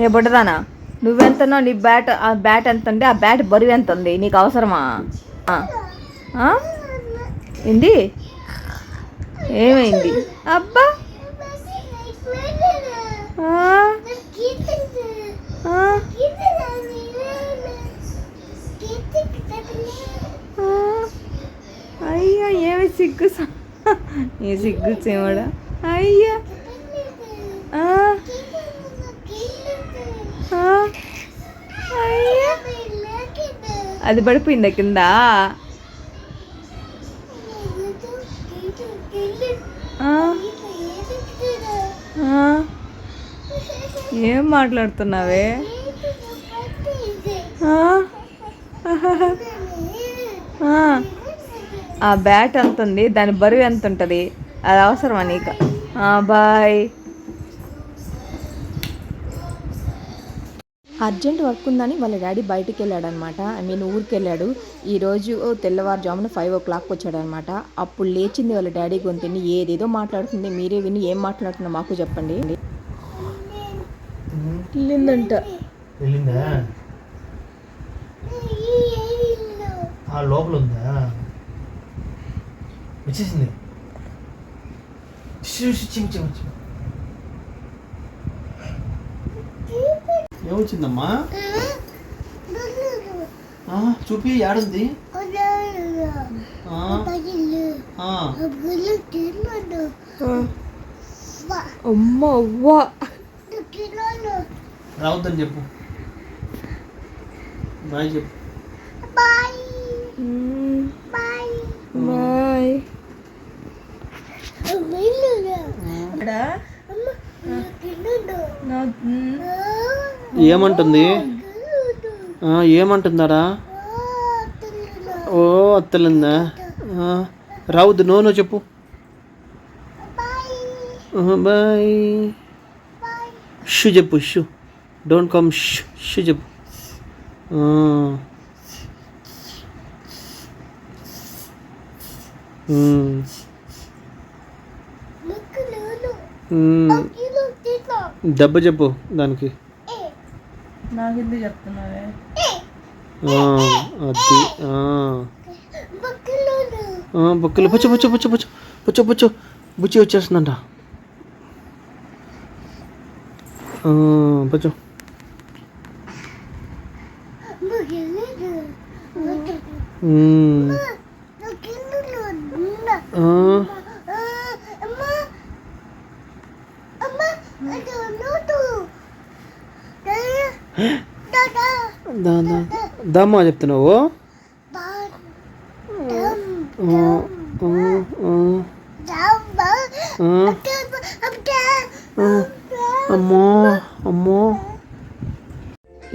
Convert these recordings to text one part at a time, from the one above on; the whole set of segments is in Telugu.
ఏ బుడ్డదానా? నువ్వెంతనో నీ బ్యాట్ ఆ బ్యాట్ ఎంత ఉంది ఆ బ్యాట్ బరువు ఎంత ఉంది నీకు అవసరమా? ఏంది? ఏమైంది? అబ్బా! అయ్యా ఏమి సిగ్గు స- సిగ్గు చేమడా? అయ్యా ఆ? ఆ? అయ్యా అది పడిపోయిందా కింద? ఏం మాట్లాడుతున్నావే? ఆ? ఆ. బ్యాట్ ఎంత ఉంది? దాని బరువు ఎంత ఉంటుంది? అది అవసరమా నీకు? బాయ్. అర్జెంట్ వర్క్ ఉందని వాళ్ళ డాడీ బయటికి వెళ్ళాడు అనమాట ఐ మీన్ ఊరికి వెళ్ళాడు ఈరోజు తెల్లవారుజామున ఫైవ్ ఓ క్లాక్ వచ్చాడు అనమాట అప్పుడు లేచింది వాళ్ళ డాడీ గొంతుని ఏదేదో మాట్లాడుతుంది మీరే విని ఏం మాట్లాడుతుందో మాకు చెప్పండి. వెళ్ళిందంట. వెళ్ళిందా? ఆ లోపల ఉందా వచ్చేసింది ఏమొచ్చిందమ్మా? ఆ, చూపి ఏడుంది ఆ, ఆ, అమ్మ అవ్వా రావద్దని చెప్పు. బాయ్ చెప్పు. మ్మ్. బాయ్. ఏమంటుంది? ఏమంటుందారా? ఓ అత్తలుందా. రావద్దు నో నో చెప్పు. బాయ్. షూ చెప్పు shoo. Don't come shoo shoo చెప్పు. దెబ్బ చెప్పు దానికి. నాకు ఎందుకు చెప్తున్నావే అది ఆ. ఆ, బుక్కలు పుచ్చు పుచ్చు పుచ్చు పుచ్చు పుచ్చు పుచ్చు బుచ్చి వచ్చేస్తుందంట ఆ, పుచ్చు. ఆ, దమ్మా చెప్తున్నావు? అమ్మో అమ్మో.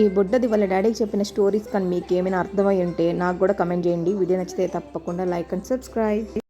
ఈ బుడ్డది వాళ్ళ డాడీకి చెప్పిన స్టోరీస్ కానీ మీకు ఏమైనా అర్థమై ఉంటే నాకు కూడా కమెంట్ చేయండి. వీడియో నచ్చితే తప్పకుండా లైక్ అండ్ సబ్స్క్రైబ్